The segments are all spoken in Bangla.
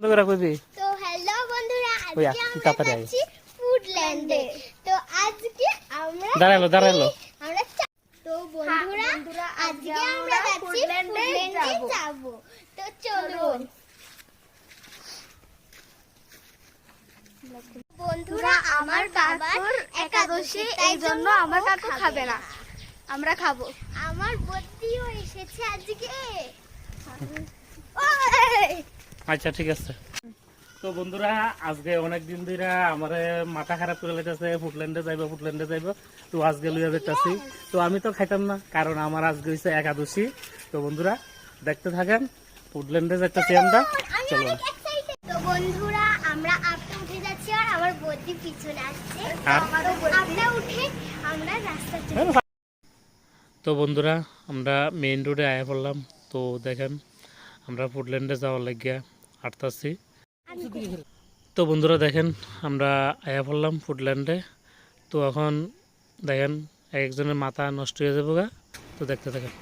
বন্ধ কইবি তো হ্যালো বন্ধুরা আজকে আমরা যাচ্ছি ফুডল্যান্ডে তো আজকে আমরা দাঁড়াল, দাঁড়াল। আমরা তো বন্ধুরা আজকে আমরা যাচ্ছি ফুডল্যান্ডে যাব। তো চলুন বন্ধুরা আমার বাবার একাদশী এই জন্য আমার কাকু খাবে না। আমরা খাব। আমার বদ্দিও এসেছে আজকে। ওই! আচ্ছা ঠিক আছে। তো বন্ধুরা আজকে অনেক দিন ধরে আমার মাথা খারাপ করে লেগেছে ফুটল্যান্ডে যাইবো ফুটল্যান্ডে যাইবো। তো আজকে লইয়া যেতেছি তো আমি তো খাইতাম না কারণ আমার আজকে হয়েছে একাদশী। তো বন্ধুরা দেখতে থাকেন ফুটল্যান্ডে যাইতেছি আমরা। আমি চলো তো বন্ধুরা আমরা আপটা উঠে যাচ্ছি আর আমার পিছনে আসছে? আপটা উঠে আমরা রাস্তা চলে তো বন্ধুরা আমরা মেইন রোডে আয়া পড়লাম। তো দেখেন আমরা ফুটল্যান্ডে যাওয়ার লাগিয়া হাঁটতাছি। তো বন্ধুরা দেখেন, আমরা আয়া পড়লাম ফুডল্যান্ডে। তো এখন দেখেন এক একজনের মাথা নষ্ট হয়ে যাব গা। তো দেখতে থাকেন।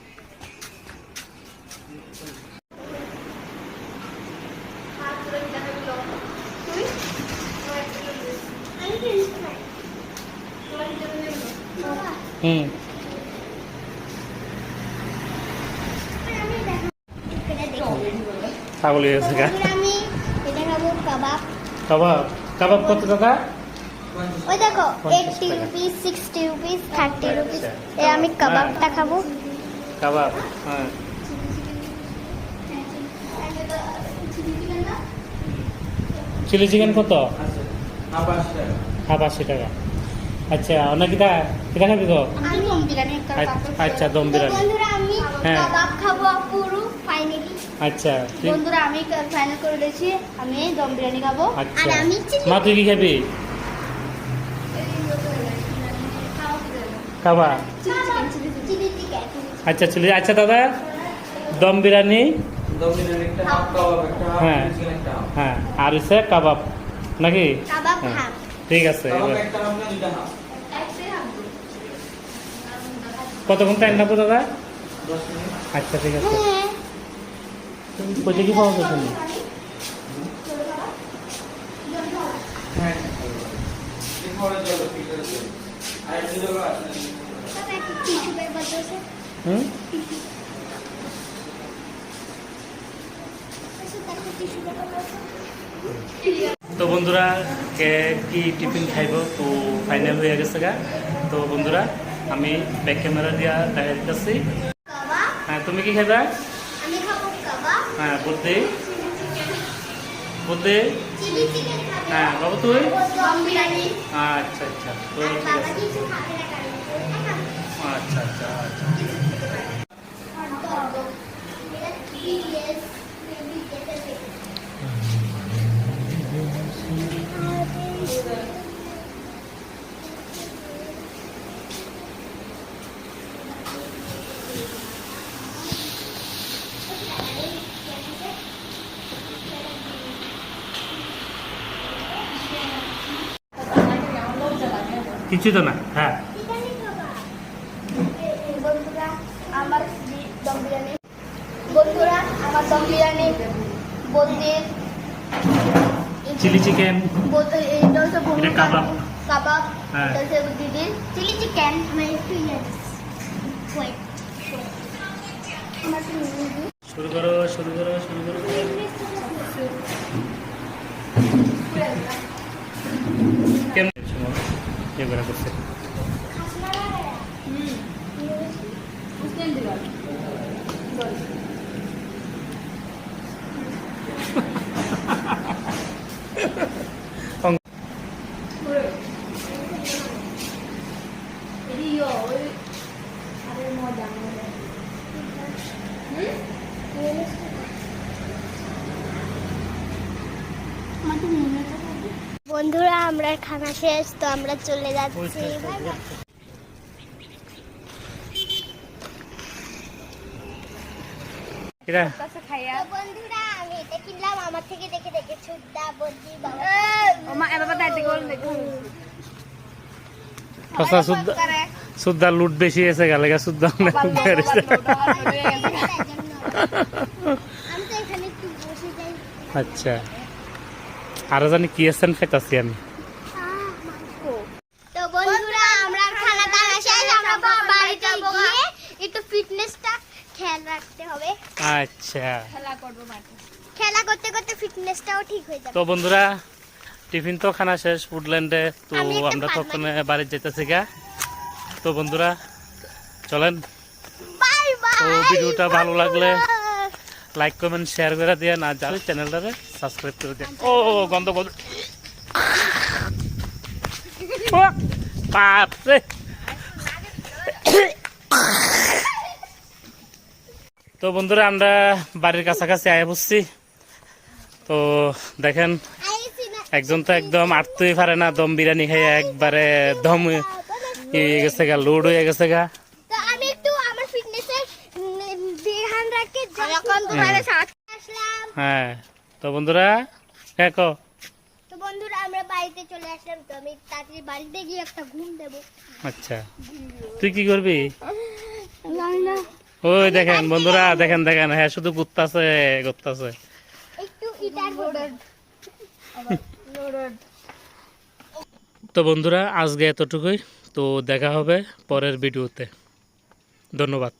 হুম। ছাগল হয়ে গেছে কাবাব। কাবাব? কাবাব কত টাকা? ওই দেখো eighty rupees sixty rupees thirty rupees. এ আমি কাবাবটা খাব। কাবাব হ্যাঁ। চিলি চিকেন কত? হাফ আশি টাকা। আচ্ছা অনেক কিটা কিটা খাবি গো? আচ্ছা, আচ্ছা দম বিরিয়ানি। হ্যাঁ। কাবাব খাব পুরো ফাইনালি আচ্ছা। বন্ধুরা আমি ফাইনাল করে দিয়েছি। আমি দম বিরিয়ানি খাব। আচ্ছা। আর আমি মা তুই কি খাবি? কাবা আচ্ছা চিলি। আচ্ছা দাদা দম বিরিয়ানি? হ্যাঁ। হ্যাঁ আর হচ্ছে কাবাব। নাকি? হ্যাঁ। ঠিক আছে কতক্ষণ টাইম লাগবে দাদা? আচ্ছা ঠিক আছে। হ্যাঁ কি পাওয়া যাচ্ছে না? তো বন্ধুরা কে কি টিফিন খাইব? তো ফাইনাল হয়ে গেছে গা। তো বন্ধুরা আমি ব্যাক ক্যামেরা দিয়া দেখা দিতেছি হ্যাঁ তুমি কি খাইবা? আমি খাব হ্যাঁ বুদ্ধি। বুদ্ধি। হ্যাঁ বাবু তুই? আচ্ছা আচ্ছা তুই আচ্ছা আচ্ছা আচ্ছা। কিছু তো না হ্যাঁ চিলি চিকেন কাবাব। হ্যাঁ। শুরু করো শুরু করো শুরু করো কেমন ఎవరు వస్తారు ముస్లిం বন্ধুরা আমরা খানা শেষ তো আমরা চলে যাচ্ছি বন্ধুরা আমি এটা কিনলাম আমার থেকে দেখে দেখে ছুটদা বাবা লুট বেশি এসে গেলে সুদ্ধা আমি তো এখানে একটু বসে যাই আচ্ছা আরও জানি কি আছেন খাইতাছি আমি। তো বন্ধুরা আমরা খানা দানা শেষ আমরা বাড়িতে গিয়ে একটু ফিটনেসটা খেয়াল রাখতে হবে। আচ্ছা। খেলা করতে করতে ফিটনেসটাও ঠিক হয়ে যাবে। তো বন্ধুরা টিফিন তো খানা শেষ ফুডল্যান্ডে তো আমরা বাড়ি যেতেছি গা। তো বন্ধুরা চলেন। বাই বাই তো ভিডিওটা ভালো লাগলে লাইক কমেন্ট শেয়ার করে দিয়ে না যাবে চ্যানেলটারে সাবস্ক্রাইব করে দিয়ে ও গন্ধ রে তো বন্ধুরা আমরা বাড়ির কাছাকাছি আয় বসছি। তো দেখেন একজন তো একদম আটতেই পারে না দম বিরিয়ানি খেয়ে একবারে দম হয়ে গেছে গা লোড হয়ে গেছে গা। তো আমি একটু আমার ফিটনেসের ধ্যান রাখি যখন তোমাদের সাথে আসলাম। হ্যাঁ। তো বন্ধুরা হ্যাঁ কো তো বন্ধুরা আমরা বাড়িতে চলে আসলাম তো আমি তাড়াতাড়ি বাড়িতে গিয়ে একটা ঘুম দেবো। আচ্ছা। তুই কি করবি? ওই দেখেন বন্ধুরা দেখেন দেখেন হ্যাঁ শুধু ঘুরতাছে ঘুরতাছে। একটু ইটার তো বন্ধুরা আজকে এতটুকুই। তো দেখা হবে পরের ভিডিওতে। ধন্যবাদ।